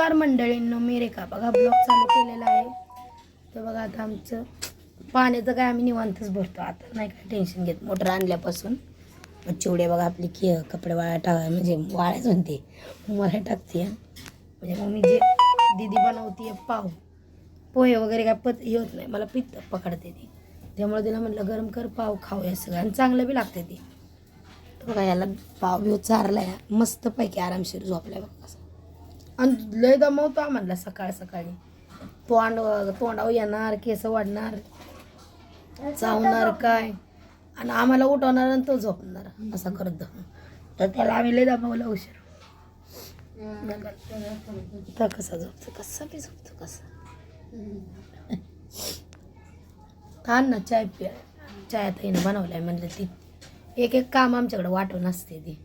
नमस्कार मंडळींनो मी रेखा. बघा ब्लॉग चालू केलेला आहे. तर बघा आता आमचं पाण्याचं काय आम्ही निवांतच भरतो. आता नाही काय टेन्शन घेत मोटर आणल्यापासून. मग चिवडे बघा आपली की कपडे वाळा टाका म्हणजे वाळायच म्हणते. मला टाकते म्हणजे मग मी जे दिदी बनवते पाव पोहे वगैरे काय पत हे होत नाही. मला पित्त पकडते ती. त्यामुळे तिला म्हटलं गरम कर पाव खाऊया सगळं. आणि चांगलं बी लागते ती. तर बघा याला पाव बिव चारला मस्तपैकी आरामशीर झोपल्या बघा. असं आणि लय दमवतो म्हणला सकाळ सकाळी. तोंड तोंडावर येणार केस वाढणार चावणार काय? आणि आम्हाला उठवणार आणि तो झोपणार असं करतो तर त्याला आम्ही लय दमवलं उशीर. तर कसा झोपतो कसा बी झोपतो कसा. थांब ना चाय प्या. चाय आता हिनं बनवलाय म्हणलं ती. एक एक काम आमच्याकडे वाटून असते ती.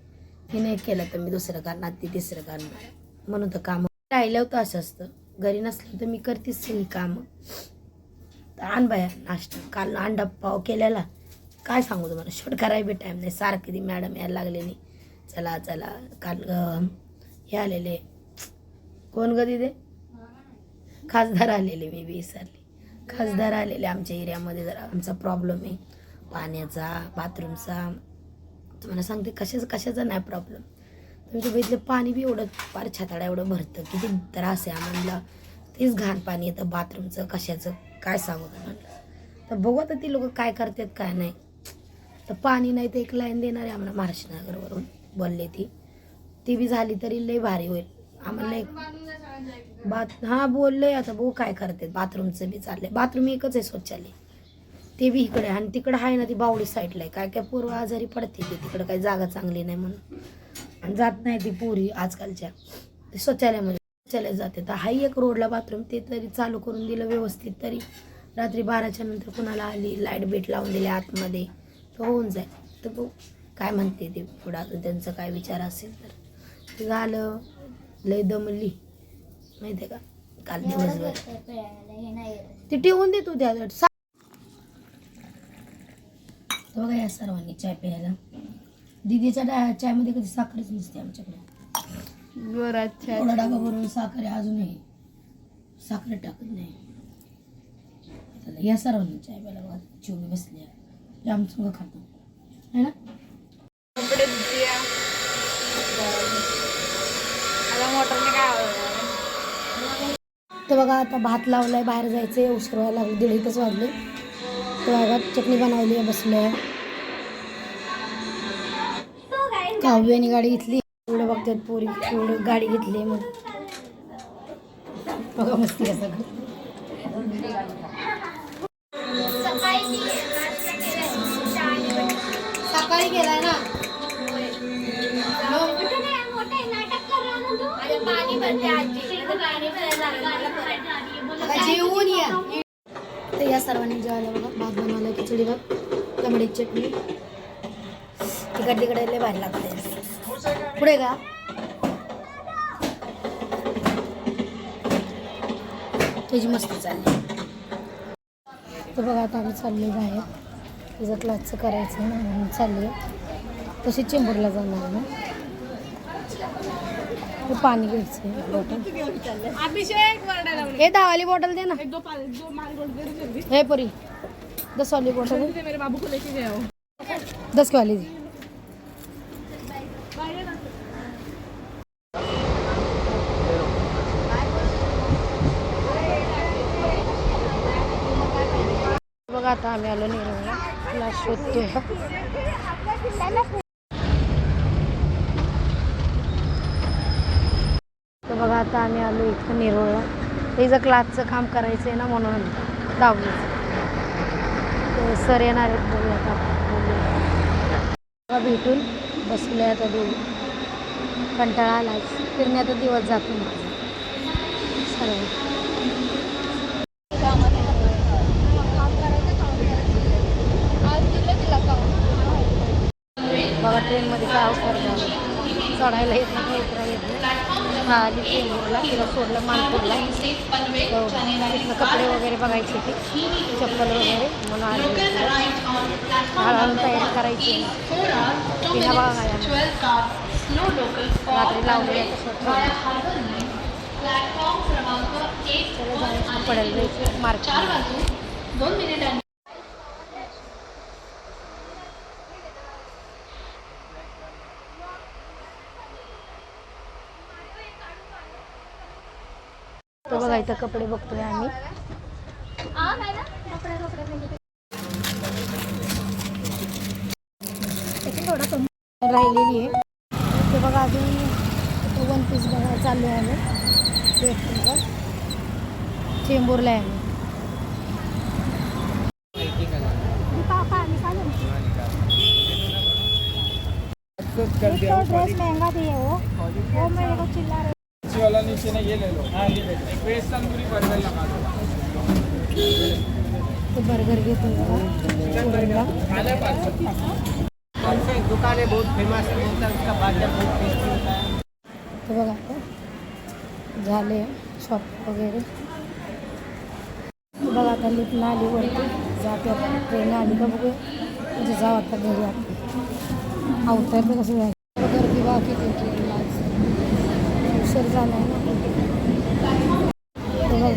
हिने केलं तर मी दुसरं करणार ती तिसरं करणार. म्हणून तर काम राहिलं होतं असं असतं. घरी नसलं तर मी करतेच सगळी कामं. तर आण बाया नाश्ता. काल अंडा पाव केलेला. काय सांगू तुम्हाला? शूट करायला बी टाईम नाही. सारखी ती मॅडम यायला लागलेली चला चला. काल हे आलेले. कोण कधी ते खासदार आलेले मी विसरले खासदार आलेले आमच्या एरियामध्ये जरा. आमचा प्रॉब्लेम आहे. पाण्याचा बाथरूमचा तुम्हाला सांगते कशाचा कशाचा नाही प्रॉब्लेम तुमच्या बाईतलं पाणी बी एवढं फार छाताडा एवढं भरतं. किती त्रास आहे. आम्हाला तेच घाण पाणी येतं बाथरूमचं कशाचं काय सांगू तुम्हाला तर बघू आता ती लोक काय करतात काय नाही. तर पाणी नाही तर एक लाईन देणार आहे आम्हाला महाराष्ट्रनगरवरून बोलले ती. ती बी झाली तरी लई भारी होईल. आम्हाला एक बाथ हां बोलले आता बघू काय करते बाथरूमचं बी चाललंय. बाथरूम एकच आहे शौचालय. ते बी इकडे आहे आणि तिकडं आहे ना ती बावडी साईडला आहे. काय काय पूर्व आजारी पडते ती. तिकडं काही जागा चांगली नाही म्हणून. जात नाही ती पोरी आजकालच्या. ते शौचालयामध्ये शौचालय जाते. तर हाही एक रोडला बाथरूम ते तरी चालू करून दिलं व्यवस्थित तरी. रात्री बाराच्या नंतर कुणाला आली लाइट बीट लावून दिली आतमध्ये तर होऊन जाईल. तर बघू काय म्हणते ते पुढं. अजून त्यांचा काय विचार असेल तर. ते झालं लय दमली. माहिती आहे का? काल दिवसभर. ते ठेवून दे तू त्या बघा या सर्वांनी चाय प्यायला. दिदीच्या डा चायमध्ये कधी साखरच नसते आमच्याकडे. थोडा डबा भरून साखर आहे अजूनही. साखर टाकत नाही. चला, या सर्वांनी चाय प्यायला बघा चिवडी बसली आहे. आमचं खातो. है ना? तर बघा आता भात लावलाय बाहेर जायचंय उशीर व्हायला लागले दीड एकच वाजले. तर बघा चटणी बनवली आहे बसलोय. काव्याने गाडी घेतली. एवढं बघतात पोरी एवढं गाडी घेतली मग. बघा मस्ती कसं. सकाळी गेलाय ना. जेवून या. तर या सर्वांनी जेवायला बघा. भात बनवला खिचडी भात टमाट्याची चटणी. तिकड तिकडे लय भारी लागते पुढे का? त्याची मस्त चालली. तर बघा आता आम्ही चाललो बाहेर. तिचं क्लासचं करायचं ना म्हणून चालली तशी चेंबूरला जाणार ना. ते पाणी घ्यायचं बॉटल अभिषेक. हे दहावाली बॉटल दे ना. हे परी. दस वाली बॉटल दस वाली दी. बघा आता आम्ही आलो निरवला तुला शोधतोय. तर बघा आता आम्ही आलो इथं निरोळला तिचं क्लासचं काम करायचं आहे ना म्हणून दहावीचं सर येणार आहेत बोलूया आता. भेटून बसले आता दोघी. कंटाळा आलाच फिरण्याचा दिवस जातो माझा. सर्व बघा ट्रेनमध्ये काय अवसर झालं चढायला येत नाही आधी येत तिला सोडलं मानपूरला तिथनं कपडे वगैरे बघायचे ते चप्पल वगैरे म्हणून आले. हळूहळू तयारी करायची. तिला बघायला रात्री लावले पडेल मार्केट तो बघा इथं कपडे बघतोय आम्ही. राहिलेली आहे. ते बघा अजून वन पीस बघा चालू आहे आम्ही. चेंबूरला आहे आम्ही. ड्रेस महंगा दिए वो वो मेरे को चिल्ला रहे वाला नीचे ने ये ले लो। हाँ ये ले लो एक वेस्ट तंदूरी बर्गर लगा दो। तो बर्गर घेतो बघा खाने पास कौन सा दुकान है बहुत फ़ेमस है बोलता है उसका बाजा बहुत टेस्टी होता है। तर बघा आता झाले शॉप वगैरे बघा आता लिफ्ट आली वरती जाते आता ट्रेन आली का बघूया। म्हणजे जाऊ आता घरी आता। अवतर तर कसं जायचं? गर्दी बाकी उशीर झाला आहे ना तर बघा.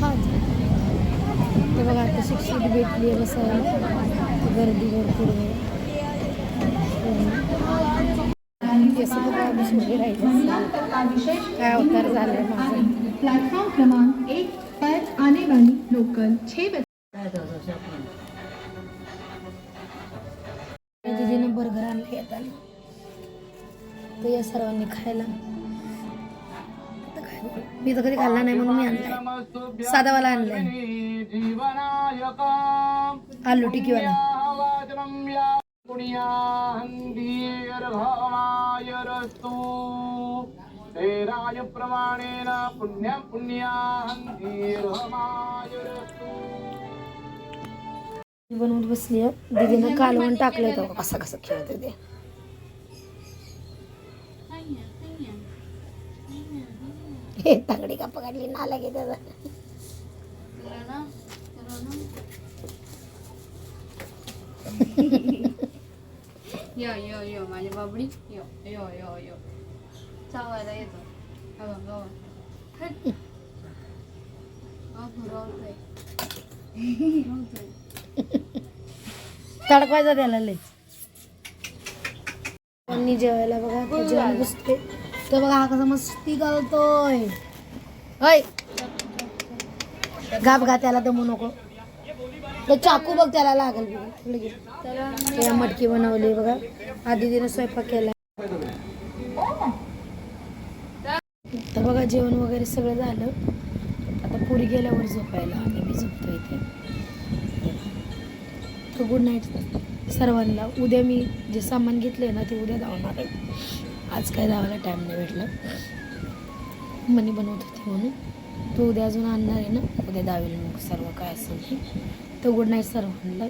हां. तर बघा आता शिक्षक भेटली आहे बसायला. गर्दी भरपूर काय अवतार झालाय प्लेटफॉर्म क्रमांक एक पर आने वाली लोकल दीदीनं बर्गर आणलं येताना तर या सर्वांनी खायला? मी तर कधी खाल्ला नाही म्हणून मी आणलाय. साधावाला आणलाय. आलू टिकीवाला प्रमाणेन बनवत बसली आहे कालवण टाकलं तो कसा कसा खेळत ते. हे तांगडी का पकडली नाला घे त्याचा यो यो यो माझी बाबडी. यो यो यो यो. चावायला येतो. हो हो तडकवायचा त्याला आणि जेवायला बघा जेवण बसते तर बघा हा कसा मस्ती घालतोय होय घाप घा त्याला दमू नको. तर चाकू बघ त्याला लागल त्याला मटकी बनवली बघा. आधी तिने स्वयंपाक केला तर बघा जेवण वगैरे सगळं झालं. आता पुरी गेल्यावर झोपायला आम्ही मी झोपतो इथे. तर गुड नाईट सर्वांना. उद्या मी जे सामान घेतले ना ते उद्या धावणार आहे. आज काय धावायला टाईम नाही भेटला. मनी बनवत होती म्हणून. तो उद्या अजून आणणार आहे ना? उद्या दावेल मग सर्व काय असेल ते. तर गुड नाईट सर्वांना